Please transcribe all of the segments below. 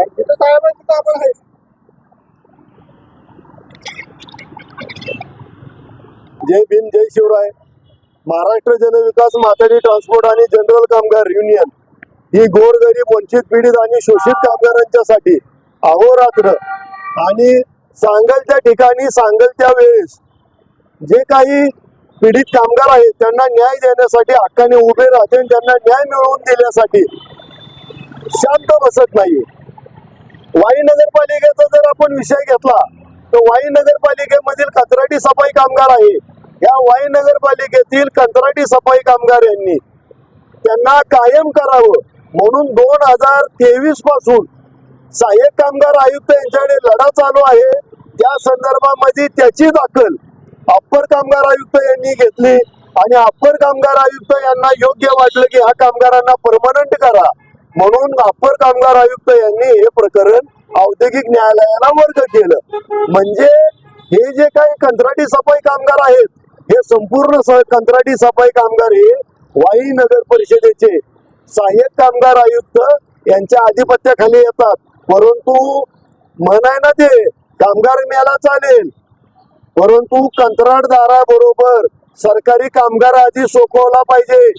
जिथं साहेब आहे तिथं आपण आहे. जय भीम जय शिवराय. महाराष्ट्र जनविकास माथाडी ट्रान्सपोर्ट आणि जनरल कामगार युनियन ही गोरगरीब वंचित पीडित आणि शोषित कामगारांच्यासाठी अहोरात्र आणि सांगलच्या ठिकाणी सांगलच्या वेळेस जे काही पीडित कामगार आहेत त्यांना न्याय देण्यासाठी हक्काने उभे राहते आणि त्यांना न्याय मिळवून देण्यासाठी शांत बसत नाही वाई नगरपालिकेचा जर आपण विषय घेतला तर वाई नगरपालिकेमधील कंत्राटी सफाई कामगार आहे. या वाई नगरपालिकेतील कंत्राटी सफाई कामगार यांनी त्यांना कायम करावं म्हणून दोन हजार तेवीसपासून सहाय्यक कामगार आयुक्त यांच्याकडे लढा चालू आहे. त्या संदर्भामध्ये त्याची दाखल अप्पर कामगार आयुक्त यांनी घेतली आणि अप्पर कामगार आयुक्त यांना योग्य वाटलं की ह्या कामगारांना परमनंट करा. म्हणून अप्पर कामगार आयुक्त यांनी हे प्रकरण औद्योगिक न्यायालयाला वर्ग केलं. म्हणजे हे जे काही कंत्राटी सफाई कामगार आहेत हे संपूर्ण कंत्राटी सफाई कामगार हे वाई नगर परिषदेचे सहाय्यक कामगार आयुक्त यांच्या आधिपत्याखाली येतात. परंतु म्हणाय ना ते कामगार मेला चालेल. परंतु कंत्राटदाराबरोबर सरकारी कामगार आधी सोपवला पाहिजे.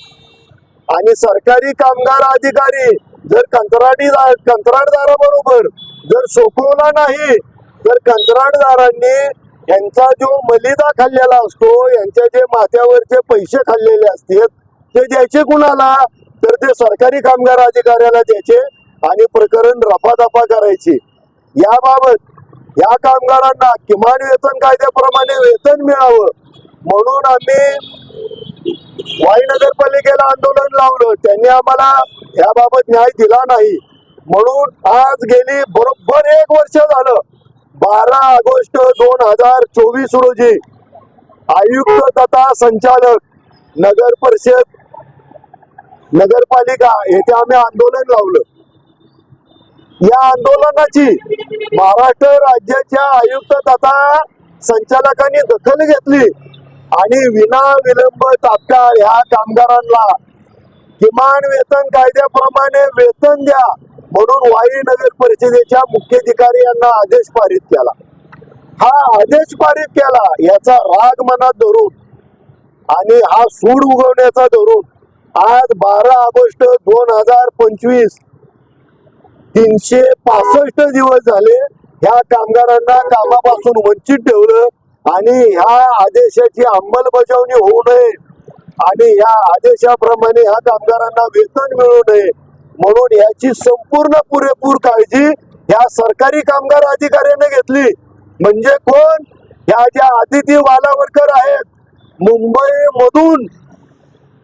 आणि सरकारी कामगार अधिकारी जर कंत्राटी कंत्राटदाराबरोबर जर सोपवला नाही तर कंत्राटदारांनी यांचा जो मलिदा खाल्लेला असतो यांच्या जे माथ्यावरचे पैसे खाल्लेले असतील ते द्यायचे कुणाला? तर ते सरकारी कामगार अधिकाऱ्याला द्यायचे आणि प्रकरण रफादफा करायची. याबाबत या कामगारांना किमान वेतन कायद्याप्रमाणे वेतन मिळावं. म्हणून आम्ही वाई नगरपालिकेला आंदोलन लावलं. त्यांनी आम्हाला याबाबत न्याय दिला नाही. म्हणून आज गेली बरोबर एक वर्ष झालं. बारा ऑगस्ट दोन हजार चोवीस रोजी आयुक्त तथा संचालक नगर परिषद नगरपालिका येथे आम्ही आंदोलन लावलं. या आंदोलनाची महाराष्ट्र राज्याच्या आयुक्त तथा संचालकांनी दखल घेतली आणि विना विलंब तात्काळ ह्या कामगारांना किमान वेतन कायद्याप्रमाणे वेतन द्या म्हणून वाई नगर परिषदेच्या मुख्याधिकारी यांना आदेश पारित केला. हा आदेश पारित केला याचा राग मनात धरून आणि हा सूड उगवण्याचा धरून आज बारा ऑगस्ट दोन हजार पंचवीस तीनशे पासष्ट दिवस झाले ह्या कामगारांना कामापासून वंचित ठेवलं आणि ह्या आदेशाची अंमलबजावणी होऊ नये. आणि या आदेशाप्रमाणे ह्या कामगारांना वेतन मिळू नये. म्हणून याची संपूर्ण पुरेपूर काळजी ह्या सरकारी कामगार अधिकाऱ्याने घेतली. म्हणजे कोण? ह्या ज्या आदिती वालावरकर आहेत मुंबई मधून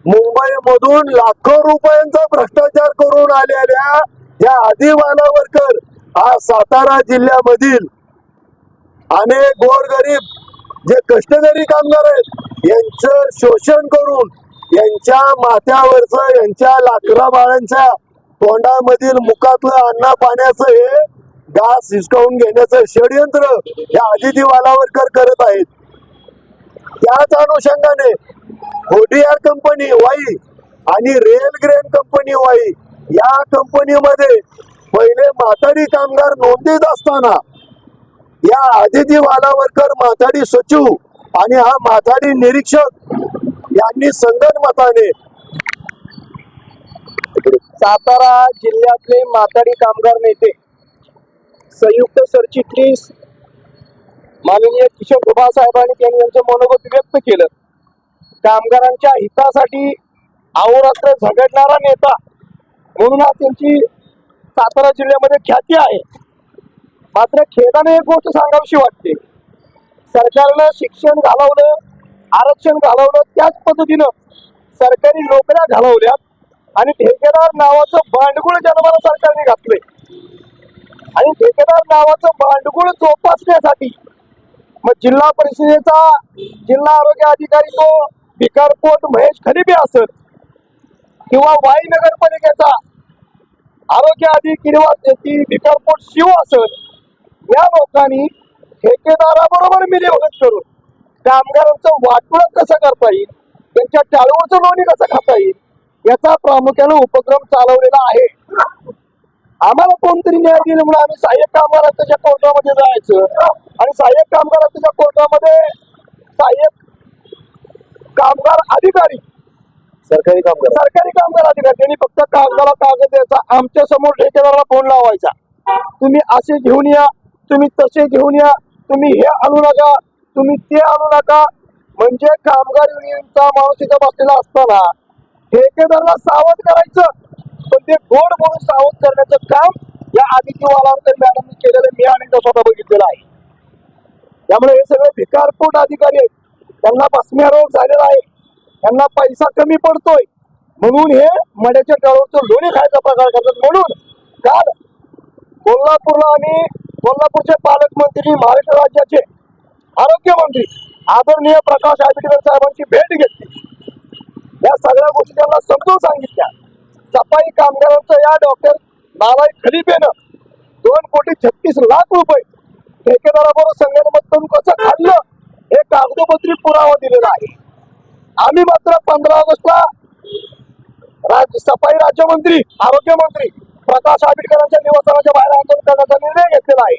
मुंबई मधून लाखो रुपयांचा भ्रष्टाचार करून आलेल्या या आदिवालावरकर हा सातारा जिल्ह्यामधील अनेक गोरगरीब जे कष्टकरी कामगार आहेत यांचं शोषण करून यांच्या माथ्यावरचं यांच्या लाकरा बाळांच्या तोंडामधील मुखातलं अन्ना पाण्याचं हे घास हिसकावून घेण्याचं षडयंत्र या आदिती वालावरकर करत आहेत. त्याच अनुषंगाने होडीआर कंपनी वाई आणि रेल ग्रेन कंपनी वाई या कंपनीमध्ये पहिले माथाडी कामगार नोंदीत असताना या आदिती वालावरकर माथाडी सचिव आणि हा माथाडी निरीक्षक यांनी संगनमताने सातारा जिल्ह्यातले माथाडी कामगार नेते संयुक्त सरचिटणीस माननीय किशोर गुभा साहेबांनी त्यांनी यांचं मनोगत व्यक्त केलं. कामगारांच्या हितासाठी अहोरात्र झगडणारा नेता म्हणून आज त्यांची सातारा जिल्ह्यामध्ये ख्याती आहे. मात्र खेदाने एक गोष्ट सांगावीशी वाटते. सरकारनं शिक्षण घालवलं आरक्षण घालवलं त्याच पद्धतीनं सरकारी नोकऱ्या घालवल्या आणि ठेकेदार नावाचं भांडगुळ जन्माला सरकारने घातलंय. आणि ठेकेदार नावाचं भांडगुळ जोपासण्यासाठी मग जिल्हा परिषदेचा जिल्हा आरोग्य अधिकारी तो भिकारपोट महेश खलिबे असत किंवा वाई नगरपालिकेचा आरोग्य अधिकारी किंवा भिकारपोट शिव असत या लोकांनी ठेकेदाराबरोबर मिलीभगत करून कामगारांचं वाटोळं कसं करता येईल? त्यांच्या टाळूचं लोणी कसं खाता येईल? याचा प्रामुख्याने उपक्रम चालवलेला आहे. आम्हाला कोणतरी न्याय दिला म्हणून आम्ही सहाय्यक कामगाराच्या कोर्टामध्ये जायचं. आणि सहाय्यक कामगाराच्या कोर्टामध्ये सहाय्यक कामगार अधिकारी सरकारी कामगार. सरकारी कामगार अधिकारी. त्यांनी फक्त कागदाला कागद द्यायचा. आमच्यासमोर ठेकेदाराला फोन लावायचा. तुम्ही असे घेऊन या तुम्ही तसे घेऊन या. तुम्ही हे आणू नका तुम्ही ते आणू नका. म्हणजे कामगार युनियनचा माणूस इथं बसलेला असताना ठेकेदाराला सावध करायचं पण ते गोड म्हणून सावध करण्याचं काम या आदित्य वालावकर मॅडमनी केलेलं मी आणि स्वतः बघितलेलं आहे. त्यामुळे हे सगळे भिकारपोट अधिकारी आहेत. त्यांना बसम्या रोग झालेला आहे. त्यांना पैसा कमी पडतोय. म्हणून हे मड्याच्या टाळूचं लोणी खायचा प्रकार करतात. म्हणून काल कोल्हापूरला आणि कोल्हापूरचे पालकमंत्री महाराष्ट्र राज्याचे आरोग्यमंत्री आदरणीय प्रकाश आंबेडकर साहेबांची भेट घेतली. या सगळ्या गोष्टी त्यांना समजून सांगितल्या. सफाई कामगारांचं या डॉक्टर नालाई खलिपेनं दोन कोटी छत्तीस लाख रुपये ठेकेदाराबरोबर संगणमत करून कसं खाल्लं हे कागदोपत्री पुरावा दिलेला आहे. आम्ही मात्र पंधरा ऑगस्टला राज सफाई राज्यमंत्री आरोग्यमंत्री प्रकाश आंबेडकरांच्या निवासस्थानाच्या बाहेर आंदोलन करण्याचा निर्णय घेतलेला आहे.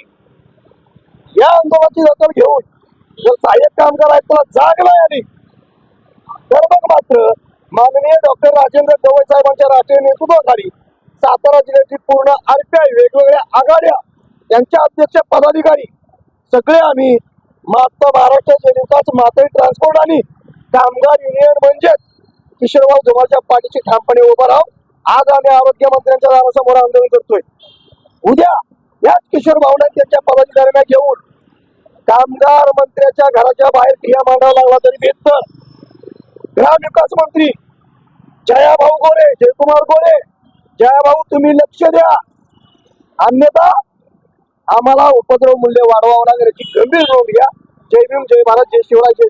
या आंदोलनाची दखल घेऊन जर सहाय्यक कामगार आहेत त्याला जाग नाही आली तर मग मात्र माननीय डॉक्टर राजेंद्र गवई साहेबांच्या राष्ट्रीय नेतृत्वाखाली सातारा जिल्ह्याची पूर्ण आरपीआय वेगवेगळ्या आघाड्या यांच्या अध्यक्ष पदाधिकारी सगळे आम्ही मात्र महाराष्ट्र जनिकाच मातळी ट्रान्सपोर्ट आणि कामगार युनियन म्हणजेच किशोरभाऊ धुमाच्या पाठीची ठामपणे उभा राहू. आज आम्ही आरोग्य मंत्र्यांच्या दारासमोर आंदोलन करतोय. उद्या याच किशोर भावना त्यांच्या पदाधिकाऱ्यांना घेऊन कामगार मंत्र्याच्या घराच्या बाहेर ठिया मांडावा लागला तरी भेटत ग्रामविकास मंत्री जयाभाऊ गोरे जयकुमार गोरे जयाभाऊ तुम्ही लक्ष द्या. अन्यथा आम्हाला उपद्रव मूल्य वाढवावं लागेल याची गंभीर नोंद घ्या. जय भीम जय भारत जय शिवराय जय